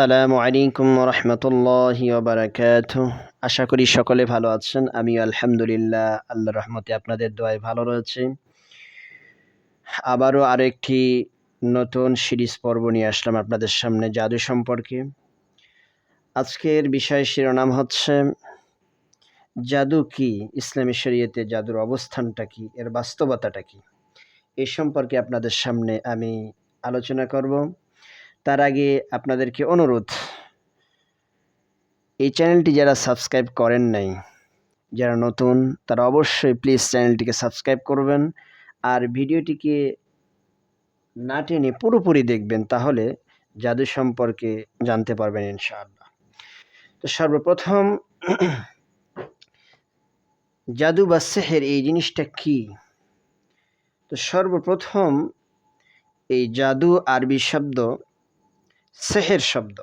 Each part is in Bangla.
আসসালামু আলাইকুম রহমতুল্লাহ বারাকাত আশা করি সকলে ভালো আছেন। আমি আলহামদুলিল্লাহ আল্লাহ রহমতে আপনাদের দোয়ায় ভালো রয়েছে। আবারও আরেকটি নতুন সিরিজ পর্ব নিয়ে আসলাম আপনাদের সামনে জাদু সম্পর্কে। আজকের বিষয় শিরোনাম হচ্ছে, জাদু কি? ইসলামী শরীয়তে জাদুর অবস্থানটা কি? এর বাস্তবতাটা কি? এ সম্পর্কে আপনাদের সামনে আমি আলোচনা করব। তার আগে আপনাদেরকে অনুরোধ, এই চ্যানেলটি যারা সাবস্ক্রাইব করেন নাই, যারা নতুন, তারা অবশ্যই প্লিজ চ্যানেলটিকে সাবস্ক্রাইব করবেন আর ভিডিওটিকে না টেনে পুরোপুরি দেখবেন, তাহলে জাদু সম্পর্কে জানতে পারবেন ইনশাআল্লাহ। তো সর্বপ্রথম, জাদু বা সেহের এই জিনিসটা কি? তো সর্বপ্রথম এই জাদু আরবি শব্দ সেহের শব্দ।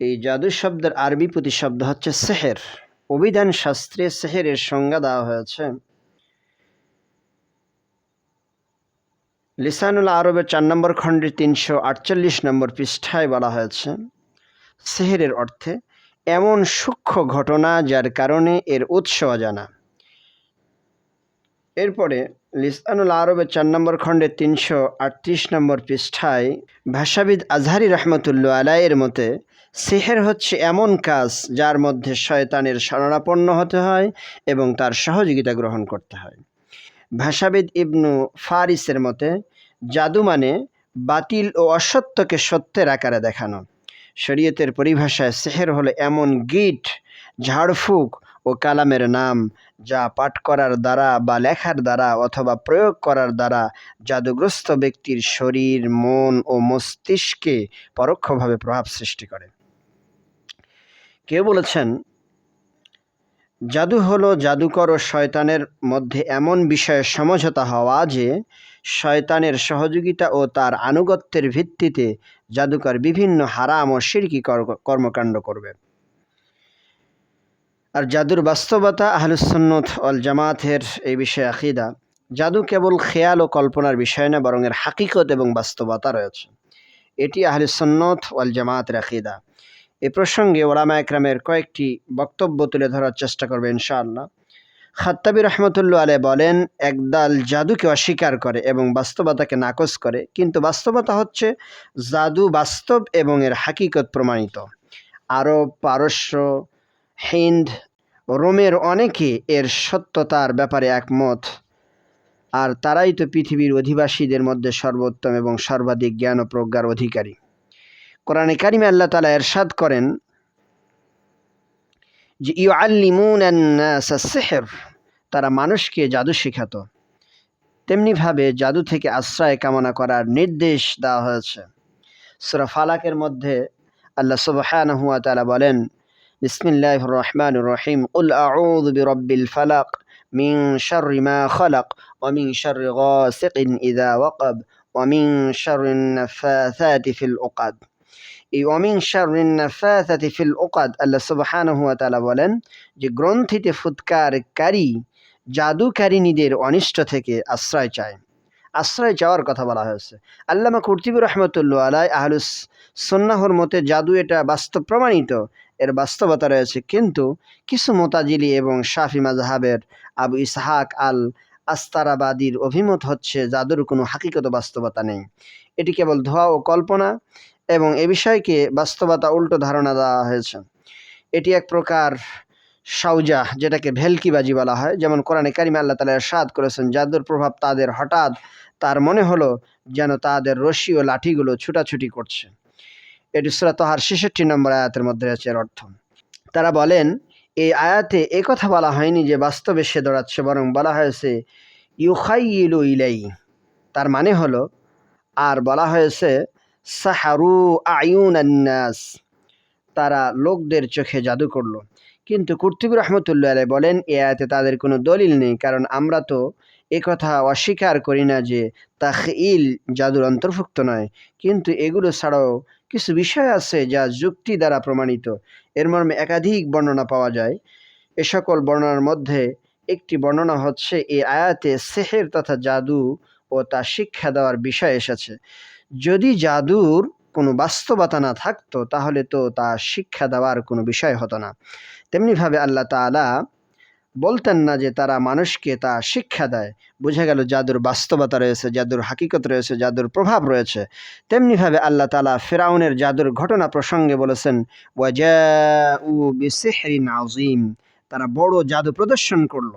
এই জাদু শব্দের আরবি প্রতিশব্দ হচ্ছে সেহের। অভিধান শাস্ত্রে সেহেরের সংজ্ঞা দেওয়া হয়েছে। লিসানুল আরবের চার নম্বর খণ্ডের তিনশো আটচল্লিশ নম্বর পৃষ্ঠায় বলা হয়েছে, সেহেরের অর্থে এমন সূক্ষ্ম ঘটনা যার কারণে এর উৎস অজানা। এরপরে লিসানুল আরবের চার নম্বর খণ্ডের তিনশো আটত্রিশ নম্বর পৃষ্ঠায় ভাষাবিদ আজহারি রহমতুল্লা আলাইয়ের মতে, সেহের হচ্ছে এমন কাজ যার মধ্যে শয়তানের শরণাপন্ন হতে হয় এবং তার সহযোগিতা গ্রহণ করতে হয়। ভাষাবিদ ইবনু ফারিসের মতে, জাদু মানে বাতিল ও অসত্যকে সত্যের আকারে দেখানো। শরীয়তের পরিভাষায় সেহের হলো এমন গিট, ঝাড়ফুঁক ও কালামের নাম যা পাঠ করার দ্বারা বা লেখার দ্বারা অথবা প্রয়োগ করার দ্বারা জাদুগ্রস্ত ব্যক্তির শরীর, মন ও মস্তিষ্কে পরোক্ষভাবে প্রভাব সৃষ্টি করে। কেউ বলেছেন, জাদু হলো জাদুকর ও শয়তানের মধ্যে এমন বিষয়ে সমঝোতা হওয়া যে শয়তানের সহযোগিতা ও তার আনুগত্যের ভিত্তিতে জাদুকর বিভিন্ন হারাম ও সিরকি কর্মকাণ্ড করবে। আর জাদুর বাস্তবতা আহলুসন্নত অল জামাতের এই বিষয়ে আকিদা। জাদু কেবল খেয়াল ও কল্পনার বিষয় না, বরং এর হাকিকত এবং বাস্তবতা রয়েছে। এটি আহলুসন্নত অল জামাতের আকিদা। এ প্রসঙ্গে ওলামা একরামের কয়েকটি বক্তব্য তুলে ধরার চেষ্টা করবে ইনশাআল্লাহ। খাত্তাবি রহমতুল্লা আলে বলেন, একদাল জাদুকে অস্বীকার করে এবং বাস্তবতাকে নাকচ করে, কিন্তু বাস্তবতা হচ্ছে জাদু বাস্তব এবং এর হাকিকত প্রমাণিত। আরব, পারস্য হিন্দ রোমের অনেকে এর সত্যতার ব্যাপারে একমত। আর তারাই তো পৃথিবীর অধিবাসীদের মধ্যে সর্বোত্তম এবং সর্বাধিক জ্ঞান ও প্রজ্ঞার অধিকারী। কোরআনে কারিমে আল্লাহ তালা এরশাদ করেন যে ইউ আল্লিমুন সেহের তারা মানুষকে জাদু শেখাত। তেমনিভাবে জাদু থেকে আশ্রয় কামনা করার নির্দেশ দেওয়া হয়েছে। সুরা ফালাকের মধ্যে আল্লাহ তালা বলেন বিসমিল্লাহ রহমান রহিম। উল আউদ বিরব্বিল ফালাক মিং শর মা খলাক ওমিং শর গাসিকিন ইদা ওয়াকাব ওমিং শর নাফাসাতি ফিল উকাদ। এই অমিং শারিন নাফাসাতি ফিল উকাদ আল্লাহ সুবহানাহু ওয়া তাআলা বলেন যে গ্রন্থিতে ফুৎকারকারী জাদুকারিনীদের অনিষ্ট থেকে আশ্রয় চায়। আশ্রয় চাওয়ার কথা বলা হয়েছে। আল্লামা কুর্তিবুর রহমতুল্লাহ আলাই আহলুস সন্ন্যাহর মতে জাদু এটা বাস্তব প্রমাণিত, এর বাস্তবতা রয়েছে কিন্তু কিছু মোতাজিলি এবং শাফি মাজহাবের আবু ইসহাক আল আস্তারাবাদীর অভিমত হচ্ছে জাদুর কোনো হাকিকত বাস্তবতা নেই। এটি কেবল ধোয়া ও কল্পনা এবং এ বিষয়কে বাস্তবতা উল্টো ধারণা দেওয়া হয়েছে। এটি এক প্রকার সাউজা যেটাকে ভেলকিবাজি বলা হয়। যেমন কোরআনে কারিমে আল্লাহ তালা সাদ করেছেন জাদুর প্রভাব তাদের হঠাৎ, তার মনে হলো যেন তাদের রশি ও লাঠিগুলো ছুটাছুটি করছে। এটি সুরা তোহার ছেষট্টি নম্বর আয়াতের মধ্যে আছে এর অর্থ। তারা বলেন, এই আয়াতে কথা বলা হয়নি যে বাস্তবে সে দৌড়াচ্ছে, বরং বলা হয়েছে ইউখাই ইলু ইলাই। তার মানে হলো, আর বলা হয়েছে, সাহারু আয়ুন আন্নাস তারা লোকদের চোখে জাদু করল। কিন্তু কুর্তিবুর রহমতুল্লাহ আলাই বলেন, এ আয়াতে তাদের কোনো দলিল নেই, কারণ আমরা তো কথা অস্বীকার করি না যে ইল জাদুর অন্তর্ভুক্ত নয়। কিন্তু এগুলো ছাড়াও কিছু বিষয় আছে যা যুক্তি দ্বারা প্রমাণিত। এর মর্মে একাধিক বর্ণনা পাওয়া যায়। এ সকল বর্ণনার মধ্যে একটি বর্ণনা হচ্ছে এই আয়াতে সেহের তথা জাদু ও তা শিক্ষা দেওয়ার বিষয় এসেছে। যদি জাদুর কোনো বাস্তবতা না থাকতো, তাহলে তো তা শিক্ষা দেওয়ার কোনো বিষয় হতো না। তেমনিভাবে আল্লাহ তাআলা বলতেন না যে তারা মানুষকে তা শিক্ষা দেয়। বোঝা গেল জাদুর বাস্তবতা রয়েছে, জাদুর হাকিকত রয়েছে, জাদুর প্রভাব রয়েছে। তেমনিভাবে আল্লাহ তালা ফেরাউনের জাদুর ঘটনা প্রসঙ্গে বলেছেন বিসিহরিন আযীম তারা বড় জাদু প্রদর্শন করল।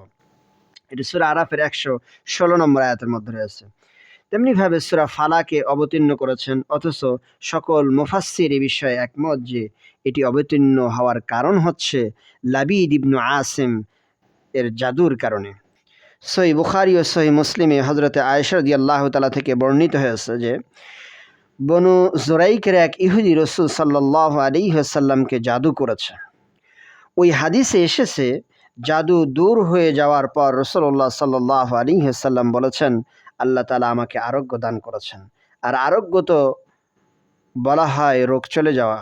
এটি সূরা আরাফের একশো ষোলো নম্বর আয়াতের মধ্যে রয়েছে। তেমনিভাবে সুরা ফালাকে অবতীর্ণ করেছেন, অথচ সকল মুফাসসির এ বিষয়ে একমত যে এটি অবতীর্ণ হওয়ার কারণ হচ্ছে লাবিদ ইবনু আসিম এর জাদুর কারণে। সই বুখারি ও সই মুসলিমে হজরতে আয়েশা আল্লাহ তালা থেকে বর্ণিত হয়েছে যে, বনু জোরাইকের এক ইহুদি রসুল সাল্লাহ আলী সাল্লামকে জাদু করেছে। ওই হাদিসে এসেছে, জাদু দূর হয়ে যাওয়ার পর রসল্লাহ সাল্লাহ আলী সাল্লাম বলেছেন আল্লাহ তালা আমাকে আরোগ্য দান করেছেন। আর আরোগ্য তো বলা হয় রোগ চলে যাওয়া,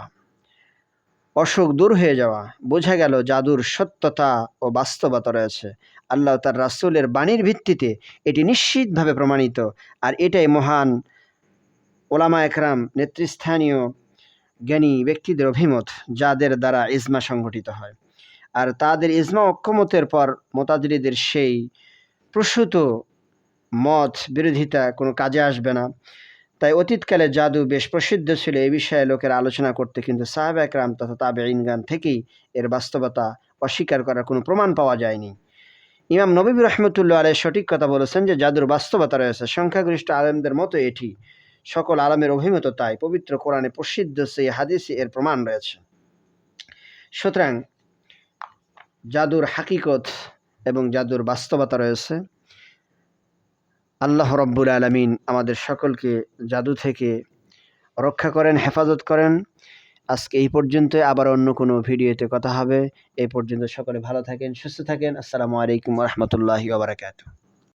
অসুখ দূর হয়ে যাওয়া। বোঝা গেল জাদুর সত্যতা ও বাস্তবতা রয়েছে। আল্লাহ তার রাসূলের বাণীর ভিত্তিতে এটি নিশ্চিতভাবে প্রমাণিত। আর এটাই মহান ওলামা একরাম, নেতৃস্থানীয় জ্ঞানী ব্যক্তিদের অভিমত, যাদের দ্বারা ইজমা সংগঠিত হয়। আর তাদের ইজমা অক্ষমতের পর মোতাজরিদের সেই প্রসূত মত, বিরোধিতা কোনো কাজে আসবে না। তাই অতীতকালে জাদু বেশ প্রসিদ্ধ ছিল এই বিষয়ে লোকের আলোচনা করতে কিন্তু সাহাব একরাম তথা তাবে ইনগান থেকেই এর বাস্তবতা অস্বীকার করার কোনো প্রমাণ পাওয়া যায়নি। ইমাম নবী রহমতুল্লাহ আলহ সঠিক কথা বলেছেন যে, জাদুর বাস্তবতা রয়েছে। সংখ্যাগরিষ্ঠ আলেমদের মতো এটি। সকল আলমের অভিমত তাই। পবিত্র কোরআনে প্রসিদ্ধ সেই হাদিসে এর প্রমাণ রয়েছে। সুতরাং জাদুর হাকিকত এবং জাদুর বাস্তবতা রয়েছে। আল্লাহ রব্বুল আলমিন আমাদের সকলকে জাদু থেকে রক্ষা করেন, হেফাজত করেন। আজকে এই পর্যন্ত, আবার অন্য কোনো ভিডিওতে কথা হবে। এই পর্যন্ত সকলে ভালো থাকেন, সুস্থ থাকেন। আসসালামু আলাইকুম রহমতুল্লাহি ওবরাকাতু